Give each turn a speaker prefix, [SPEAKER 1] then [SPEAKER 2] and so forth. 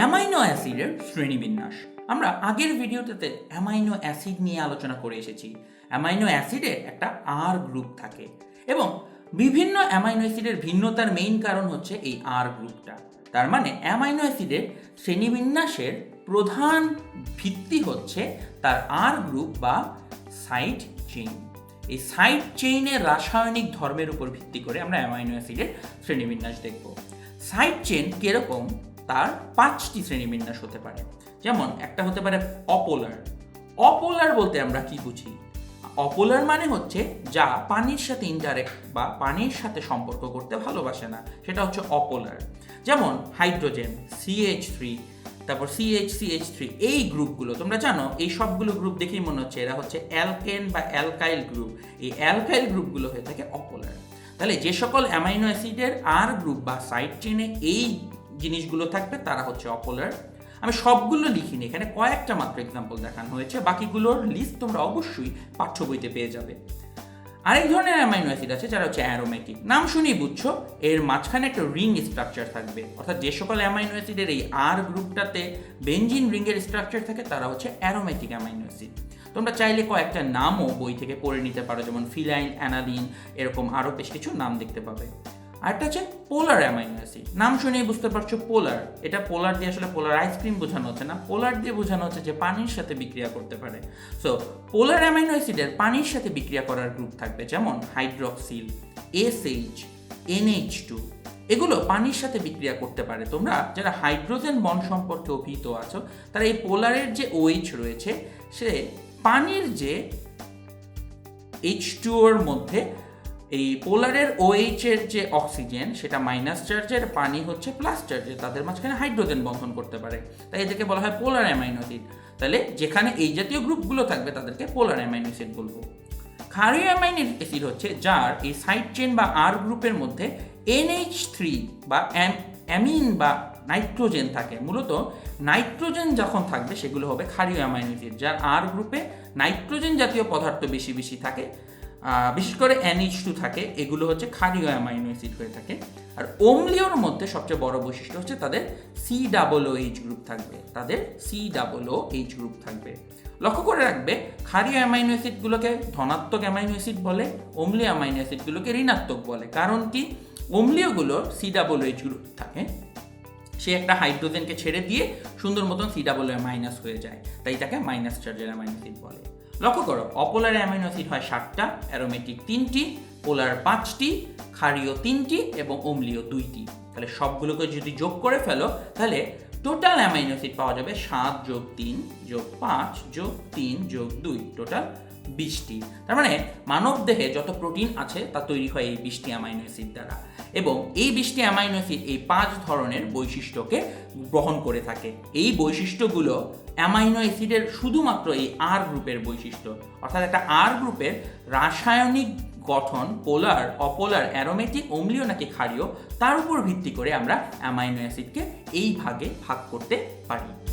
[SPEAKER 1] Amino অ্যাসিডের শ্রেণীবিন্যাস। আমরা আগের ভিডিওটাতে অ্যামাইনো অ্যাসিড নিয়ে আলোচনা করে এসেছি। অ্যামাইনো অ্যাসিডের একটা আর গ্রুপ থাকে এবং বিভিন্ন অ্যামাইনো অ্যাসিডের ভিন্নতার মেইন কারণ হচ্ছে এই আর গ্রুপটা তার মানে অ্যামাইনো অ্যাসিডের শ্রেণীবিন্যাসের প্রধান ভিত্তি হচ্ছে তার আর গ্রুপ বা সাইড চেইন এই সাইড চেইনের রাসায়নিক ধর্মের উপর ভিত্তি করে আমরা অ্যামাইনো অ্যাসিডের শ্রেণীবিন্যাস দেখব। সাইড চেইন কীরকম? তার পাঁচটি শ্রেণীবিন্যাস হতে পারে। যেমন, একটা হতে পারে অপোলার। অপোলার বলতে আমরা কি বুঝি? অপোলার মানে হচ্ছে যা পানির সাথে ইনডাইরেক্ট বা পানির সাথে সম্পর্ক করতে ভালোবাসে না। সেটা হচ্ছে অপোলার। যেমন হাইড্রোজেন সিএইচ থ্রি তারপর সিএইচ সিএইচ থ্রি এই গ্রুপগুলো, তোমরা জানো, এই সবগুলো গ্রুপ দেখেই মনে হচ্ছে এরা হচ্ছে অ্যালকেন বা অ্যালকাইল গ্রুপ। এই অ্যালকাইল গ্রুপগুলো হয়ে থাকে অপোলার। তাহলে যে সকল অ্যামাইনো অ্যাসিডের আর গ্রুপ বা সাইড চেনে এই জিনিসগুলো থাকবে, তারা হচ্ছে অপোলার। আমি সবগুলো লিখিনি, এখানে কয়েকটা মাত্র এক্সাম্পল দেখানো হয়েছে, বাকিগুলোর লিস্ট তোমরা অবশ্যই পাঠ্য বইতে পেয়ে যাবে। আরেক ধরনের অ্যামাইনো অ্যাসিড আছে, যারা হচ্ছে অ্যারোমেটিক নাম শুনেই বুঝছ, এর মাঝখানে একটা রিং স্ট্রাকচার থাকবে। অর্থাৎ যে সকল অ্যামাইনো অ্যাসিডের এই আর গ্রুপটাতে বেঞ্জিন রিংয়ের স্ট্রাকচার থাকে, তারা হচ্ছে অ্যারোমেটিক অ্যামাইনো অ্যাসিড তোমরা চাইলে কয়েকটা নামও বই থেকে পড়ে নিতে পারো, যেমন ফিলাইন অ্যানালিন এরকম আরও বেশ কিছু নাম দেখতে পাবে। আরেকটা হচ্ছে পোলার অ্যামাইনো অ্যাসিড নাম শুনেই বুঝতে পারছ পোলার এটা পোলার দিয়ে আসলে পোলার আইসক্রিম বোঝানো হচ্ছে না। পোলার দিয়ে বোঝানো হচ্ছে যে পানির সাথে বিক্রিয়া করতে পারে। সো পোলার অ্যামাইনো অ্যাসিডের পানির সাথে বিক্রিয়া করার গ্রুপ থাকবে যেমন হাইড্রক্সিল এসএইচ এনএইচ টু এগুলো পানির সাথে বিক্রিয়া করতে পারে। তোমরা যারা হাইড্রোজেন বন সম্পর্কে অভিহিত আছো, তারা এই পোলারের যে ওএইচ রয়েছে, সে পানির যে এইচ টুওর মধ্যে এই পোলারের OH এর যে অক্সিজেন, সেটা মাইনাস চার্জের পানি হচ্ছে প্লাস চার্জের তাদের মাঝখানে হাইড্রোজেন বন্ধন করতে পারে। তাই এদেরকে বলা হয় পোলার অ্যামাইনো অ্যাসিড তাহলে যেখানে এই জাতীয় গ্রুপগুলো থাকবে, তাদেরকে পোলার অ্যামাইনো অ্যাসিড বলব। ক্ষারীয় অ্যামাইনো অ্যাসিড হচ্ছে যার এই সাইড চেন বা আর গ্রুপের মধ্যে এনএইচ থ্রি বা অ্যামিন বা নাইট্রোজেন থাকে। মূলত নাইট্রোজেন যখন থাকবে, সেগুলো হবে ক্ষারীয় অ্যামাইনো যার আর গ্রুপে নাইট্রোজেন জাতীয় পদার্থ বেশি বেশি থাকে বিশেষ করে এনএইচ টু থাকে, এগুলো হচ্ছে ক্ষারীয় অ্যামাইনো অ্যাসিড হয়ে থাকে। আর অম্লীয়র মধ্যে সবচেয়ে বড় বৈশিষ্ট্য হচ্ছে তাদের C double O H group থাকবে, তাদের C double O H group থাকবে। লক্ষ্য করে রাখবে, ক্ষারীয় অ্যামাইনো অ্যাসিডগুলোকে ধনাত্মক অ্যামাইনো অ্যাসিড বলে অম্লীয় অ্যামাইনো অ্যাসিডগুলোকে ঋণাত্মক বলে। কারণ কি? অম্লীয়গুলোর সি ডাবল এইচ গ্রুপ থাকে, সে একটা হাইড্রোজেনকে ছেড়ে দিয়ে সুন্দর মতন সি ডাবল মাইনাস হয়ে যায়, তাই তাকে মাইনাস চার্জের অ্যামাইনো অ্যাসিড বলে। লক্ষ্য করো, অপোলার অ্যামিনো অ্যাসিড হয় সাতটা, অ্যারোমেটিক তিনটি, পোলার পাঁচটি, ক্ষারীয় তিনটি এবং অম্লীয় দুইটি। তাহলে সবগুলোকে যদি যোগ করে ফেলো, তাহলে টোটাল অ্যামাইনো অ্যাসিড পাওয়া যাবে সাত যোগ তিন যোগ পাঁচ যোগ তিন যোগ দুই টোটাল বিশটি তার মানে মানব দেহে যত প্রোটিন আছে, তা তৈরি হয় এই বিশটি অ্যামাইনো অ্যাসিড দ্বারা। এবং এই বিশটি অ্যামাইনো অ্যাসিড এই পাঁচ ধরনের বৈশিষ্ট্যকে গ্রহণ করে থাকে। এই বৈশিষ্ট্যগুলো অ্যামাইনো অ্যাসিডের শুধুমাত্র এই আর গ্রুপের বৈশিষ্ট্য। অর্থাৎ একটা আর গ্রুপের রাসায়নিক গঠন, পোলার, অপোলার, অ্যারোমেটিক, অম্লীয় নাকি ক্ষারীয়, তার উপর ভিত্তি করে আমরা অ্যামাইনো অ্যাসিডকে এই ভাগে ভাগ করতে পারি।